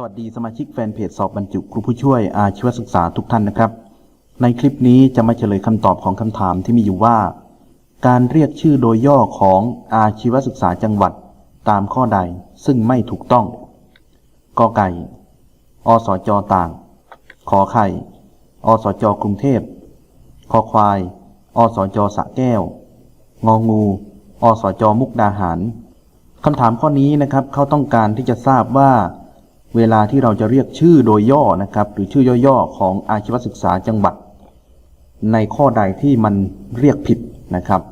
สวัสดีสมาชิกแฟนเพจสอบบรรจุครูผู้ช่วยอาชีวศึกษาทุกท่านนะครับ ในคลิปนี้จะมาเฉลยคำตอบของคำถามที่มีอยู่ว่า การเรียกชื่อโดยย่อของอาชีวศึกษาจังหวัดตามข้อใดซึ่งไม่ถูกต้องกอไก่ อสจต่าง ขอไข่ อสจกรุงเทพคอควาย อสจสระแก้ว งองู อสจมุกดาหารคำถามข้อนี้นะครับเขาต้องการที่จะทราบว่า เวลาที่เราจะเรียกชื่อโดยย่อนะครับ หรือชื่อย่อๆของอาชีวศึกษาจังหวัด ในข้อใดที่มันเรียกผิดนะครับ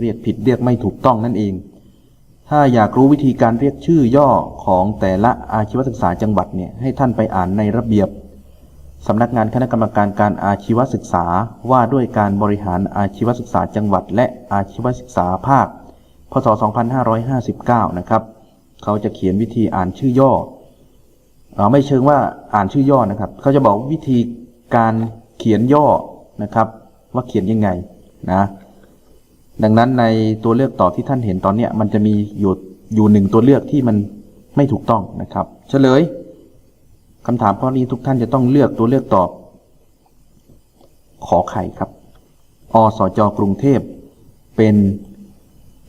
เรียกผิดเรียกไม่ถูกต้องนั่นเอง ถ้าอยากรู้วิธีการเรียกชื่อย่อของแต่ละอาชีวศึกษาจังหวัดเนี่ยให้ท่านไปอ่านในระเบียบสำนักงานคณะกรรมการการอาชีวศึกษาว่าด้วยการบริหารอาชีวศึกษาจังหวัด และอาชีวศึกษาภาค พศ 2559 นะครับ เขาจะเขียนวิธีอ่านชื่อย่อเออ ไม่เชิงว่าอ่านชื่อย่อนะครับ เขาจะบอกวิธีการเขียนย่อนะครับ ว่าเขียนยังไงนะ ดังนั้นในตัวเลือกตอบที่ท่านเห็นตอนเนี้ยมันจะมีอยู่อยู่หนึ่งตัวเลือกที่มันไม่ถูกต้องนะครับ เฉลยคำถามข้อนี้ทุกท่านจะต้องเลือกตัวเลือกตอบ ขอไข่ครับ อสจกรุงเทพ เป็น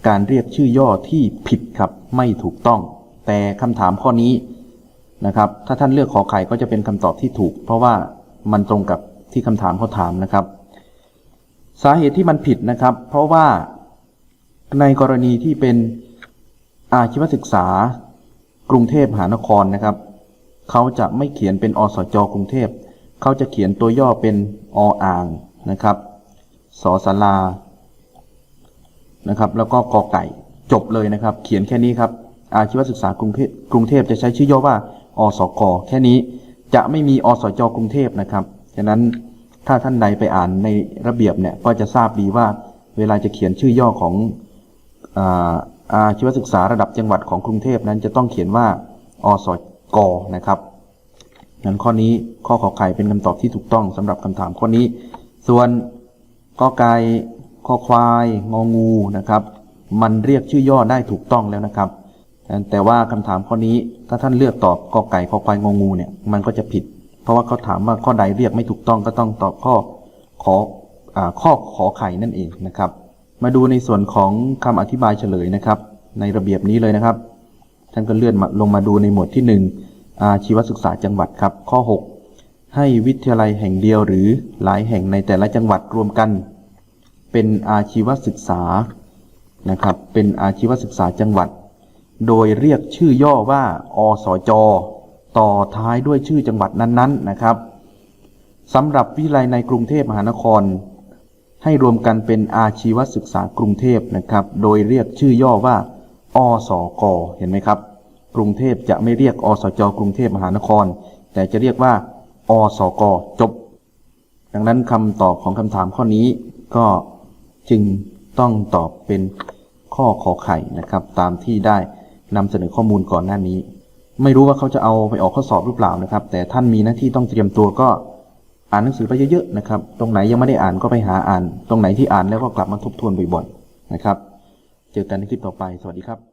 การเรียกชื่อย่อที่ผิดครับ ไม่ถูกต้อง แต่คำถามข้อนี้ นะครับ ถ้าท่านเลือกขอไข่ก็จะเป็นคำตอบที่ถูก เพราะว่ามันตรงกับที่คำถามเขาถามนะครับ สาเหตุที่มันผิดนะครับ เพราะว่าในกรณีที่เป็นอาชีวศึกษากรุงเทพมหานครนะครับ เขาจะไม่เขียนเป็นอสจกรุงเทพ เขาจะเขียนตัวย่อเป็นออ่างนะครับสอสารานะครับ แล้วก็กอไก่จบเลยนะครับ เขียนแค่นี้ครับ อาชีวศึกษากรุงเทพกรุงเทพจะใช้ชื่อย่อว่า อสกแค่นี้จะไม่มีอสจกรุงเทพนะครับฉะนั้นถ้าท่านใดไปอ่านในระเบียบเนี่ยก็จะทราบดีว่าเวลาจะเขียนชื่อย่อของอาชีวศึกษาระดับจังหวัดของกรุงเทพนั้นจะต้องเขียนว่าอสกนะครับนั้นข้อนี้ข้อขอไข่เป็นคำตอบที่ถูกต้องสำหรับคำถามข้อนี้ ส่วนกอไก่ขอควายงองูนะครับ มันเรียกชื่อย่อได้ถูกต้องแล้วนะครับ แต่ว่าคำถามข้อนี้ถ้าท่านเลือกตอบกอไก่ขอควายงงูเนี่ยมันก็จะผิด เพราะว่าเขาถามว่าข้อใดเรียกไม่ถูกต้องก็ต้องตอบข้อขออข้อขอไข่นั่นเองนะครับ มาดูในส่วนของคำอธิบายเฉลยนะครับ ในระเบียบนี้เลยนะครับ ท่านก็เลื่อนลงมาดูในหมวดที่1อาชีวศึกษาจังหวัดครับ ข้อ 6 ให้วิทยาลัยแห่งเดียวหรือหลายแห่งในแต่ละจังหวัดรวมกัน เป็นอาชีวศึกษานะครับ เป็นอาชีวศึกษาจังหวัด โดยเรียกชื่อย่อว่า อสจ ต่อท้ายด้วยชื่อจังหวัดนั้นๆนะครับสำหรับวิทยาลัยในกรุงเทพมหานคร ให้รวมกันเป็นอาชีวศึกษากรุงเทพนะครับ โดยเรียกชื่อย่อว่า อสก เห็นไหมครับ กรุงเทพจะไม่เรียกอสจ กรุงเทพมหานคร แต่จะเรียกว่า อสก จบ ดังนั้นคำตอบของคำถามข้อนี้ก็จึงต้องตอบเป็นข้อขอไข่นะครับ ตามที่ได้ นำเสนอข้อมูลก่อนหน้านี้ ไม่รู้ว่าเขาจะเอาไปออกข้อสอบหรือเปล่านะครับ แต่ท่านมีหน้าที่ต้องเตรียมตัวก็อ่านหนังสือไปเยอะๆนะครับ ตรงไหนยังไม่ได้อ่านก็ไปหาอ่าน ตรงไหนที่อ่านแล้วก็กลับมาทบทวนบ่อยๆนะครับ เจอกันในคลิปต่อไป สวัสดีครับ